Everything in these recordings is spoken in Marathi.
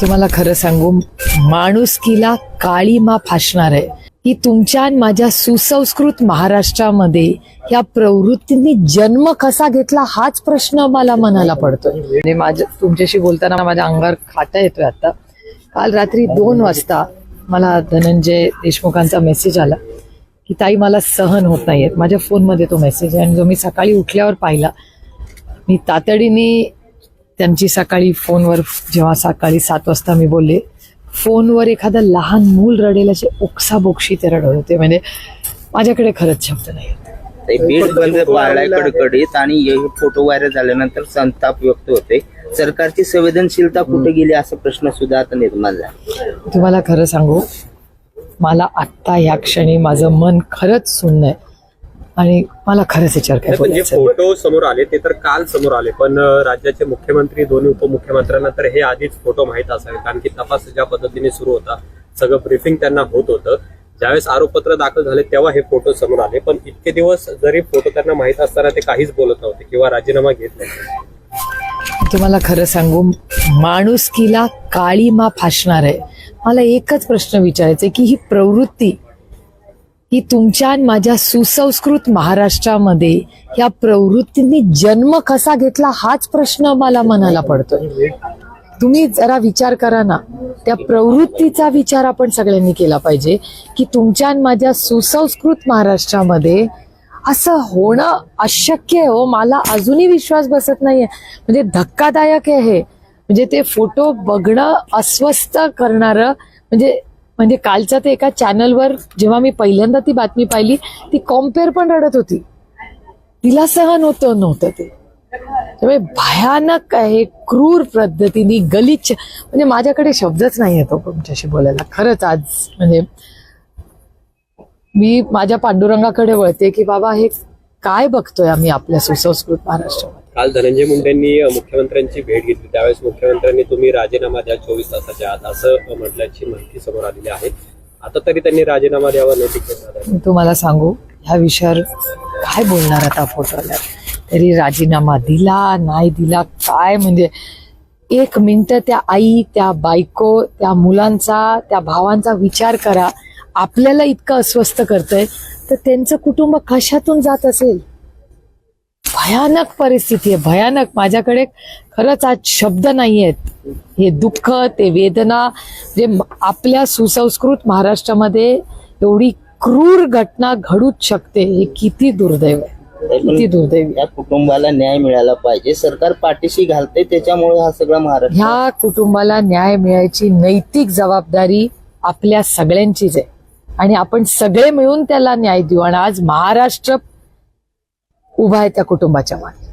तुम्हाला खरं सांगू माणुसकीला काळीमा फासणार आहे. की तुमच्या आणि माझ्या सुसंस्कृत महाराष्ट्रामध्ये या प्रवृत्तींनी जन्म कसा घेतला हाच प्रश्न मला मनाला पडतोय. आणि माझ्या तुमच्याशी बोलताना माझ्या अंगावर खाटा येतोय आता. काल रात्री दोन वाजता मला धनंजय देशमुखांचा मेसेज आला की ताई मला सहन होत नाहीये. माझ्या फोनमध्ये तो मेसेज आहे आणि जो मी सकाळी उठल्यावर पाहिला मी तातडीने त्यांची सकाळी फोनवर जेव्हा सकाळी सात वाजता मी बोलले फोनवर एखादं लहान मूल रडेल असे ओक्साबोक्षी ते रडत होते. म्हणजे माझ्याकडे खरंच शब्द नाही ते बीड बंद पाळलाय कडकडीत आणि फोटो व्हायरल झाल्यानंतर संताप व्यक्त होते सरकारची संवेदनशीलता कुठे गेली असा प्रश्न सुद्धा आता निर्माण झाला. तुम्हाला खरं सांगू मला आत्ता ह्या क्षणी माझं मन खरंच सुन्न आहे. आणि मला खरंच याच्यावर काय नाही, पण जे बोलायचं आहे. फोटो समोर आले ते तर काल समोर आले पण अं, राज्याचे मुख्यमंत्री दोन्ही उपमुख्यमंत्र्यांना तर हे आधीच फोटो माहीत असावे कारण की तपास ज्या पद्धतीने सुरू होता. सगळं ब्रीफिंग त्यांना होत होतं. ज्यावेळेस आरोपपत्र दाखल झाले तेव्हा हे फोटो समोर आले पण इतके दिवस जरी फोटो त्यांना माहीत असताना ते काहीच बोलत नव्हते किंवा राजीनामा घेत नाही तुम्हाला खरं सांगू माणुसकीला काळीमा फासणार आहे मला एकच प्रश्न विचारायचा आहे की ही प्रवृत्ती ही तुमच्या आणि माझ्या सुसंस्कृत महाराष्ट्रामध्ये या प्रवृत्तींनी जन्म कसा घेतला हाच प्रश्न मला मनाला पडतोय. तुम्ही जरा विचार करा ना. त्या प्रवृत्तीचा विचार आपण सगळ्यांनी केला पाहिजे की तुमच्या आणि माझ्या सुसंस्कृत महाराष्ट्रामध्ये असं होणं अशक्य आहे हो. मला अजूनही विश्वास बसत नाहीये. म्हणजे धक्कादायक आहे हे. म्हणजे ते फोटो बघणं अस्वस्थ करणारं म्हणजे म्हणजे कालच्या ते एका चॅनलवर जेव्हा मी पहिल्यांदा ती बातमी पाहिली ती कॉम्पेअर पण रडत होती. तिला सहन होतं नव्हतं ते. त्यामुळे भयानक आहे क्रूर पद्धतीने गलिच्छ. म्हणजे माझ्याकडे शब्दच नाही येतो तुमच्याशी बोलायला. खरंच आज म्हणजे मी माझ्या पांडुरंगाकडे वळते की बाबा हे काय बघतोय आम्ही आपल्या सुसंस्कृत महाराष्ट्रामध्ये? काल धनंजय मुंडेंनी मुख्यमंत्र्यांची भेट घेतली. त्यावेळेस मुख्यमंत्र्यांनी तुम्ही राजीनामा द्या चोवीस तासाच्या आत असं म्हटल्याची माहिती समोर आलेली आहे. आता तरी त्यांनी राजीनामा द्यावा नैतिक. मी तुम्हाला सांगू ह्या विषयावर काय बोलणार आता फोटोला तरी राजीनामा दिला नाही दिला काय? म्हणजे एक मिनिट त्या आई त्या बायको त्या मुलांचा त्या भावांचा विचार करा. आपल्याला इतकं अस्वस्थ करतंय. तर त्यांचं कुटुंब कशातून जात असेल? भयानक परिस्थिती आहे भयानक. माझ्याकडे खरंच आज शब्द नाही आहेत हे दुःख ते वेदना जे आपल्या सुसंस्कृत महाराष्ट्रामध्ये एवढी क्रूर घटना घडूच शकते हे किती दुर्दैव आहे. किती दुर्दैवी या कुटुंबाला न्याय मिळाला पाहिजे. सरकार पाठीशी घालते त्याच्यामुळे हा सगळा महाराष्ट्र ह्या कुटुंबाला न्याय मिळायची नैतिक जबाबदारी आपल्या सगळ्यांचीच आहे. आणि आपण सगळे मिळून त्याला न्याय देऊ. आणि आज महाराष्ट्र उभा आहे त्या कुटुंबाच्या मागे.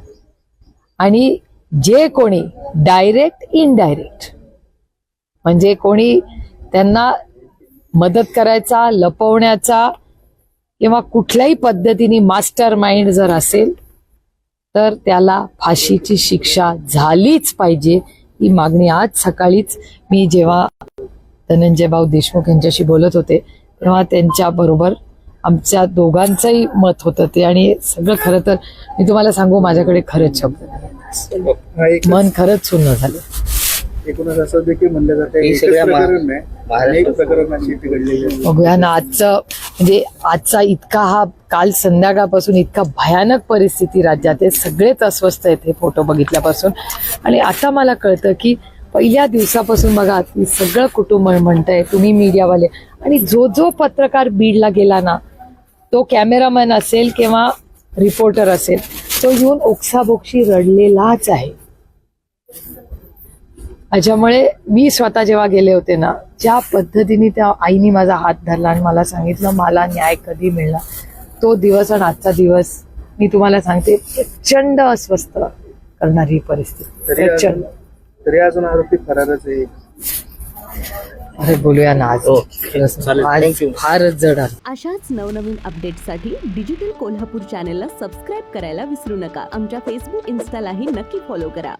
आणि जे कोणी डायरेक्ट इनडायरेक्ट म्हणजे कोणी त्यांना मदत करायचा लपवण्याचा किंवा कुठल्याही पद्धतीने मास्टर माइंड जर असेल तर त्याला फाशीची शिक्षा झालीच पाहिजे. ही मागणी आज सकाळीच मी जेव्हा धनंजय भाऊ देशमुख यांच्याशी बोलत होते तेव्हा त्यांच्या बरोबर आमच्या दोघांचंही मत होतं ते आणि सगळं खरं तर मी तुम्हाला सांगू माझ्याकडे खरंच शब्द. हा मन खरंच सुन्न झालं एकूणच असं देखील म्हणलं जातं हे. बघूया ना आजचं म्हणजे आजचा इतका हा काल संध्याकाळपासून इतका भयानक परिस्थिती राज्यात आहे सगळेच अस्वस्थ आहेत हे फोटो बघितल्यापासून आणि आता मला कळतं की पहिल्या दिवसापासून बघा की सगळं कुटुंब म्हणतंय तुम्ही मीडियावाले. आणि जो जो पत्रकार बीडला गेला ना तो कॅमेरामॅन असेल किंवा रिपोर्टर असेल तो येऊन ओक्साबोक्षी रडलेलाच आहे. त्याच्यामुळे मी स्वतः जेव्हा गेले होते ना ज्या पद्धतीने त्या आईने माझा हात धरला आणि मला सांगितलं मला न्याय कधी मिळणार? तो दिवस आणि आजचा दिवस मी तुम्हाला सांगते प्रचंड अस्वस्थ करणारी परिस्थिती प्रचंड. तरी अजून आरोपी फरारच आहे अरे बोलूया ना आज. चालेल. आज Thank you. फारच जड आलं अशाच नवनवीन अपडेटसाठी डिजिटल कोल्हापूर चॅनेलला सबस्क्राईब करायला विसरू नका आमच्या फेसबुक इन्स्टालाही नक्की फॉलो करा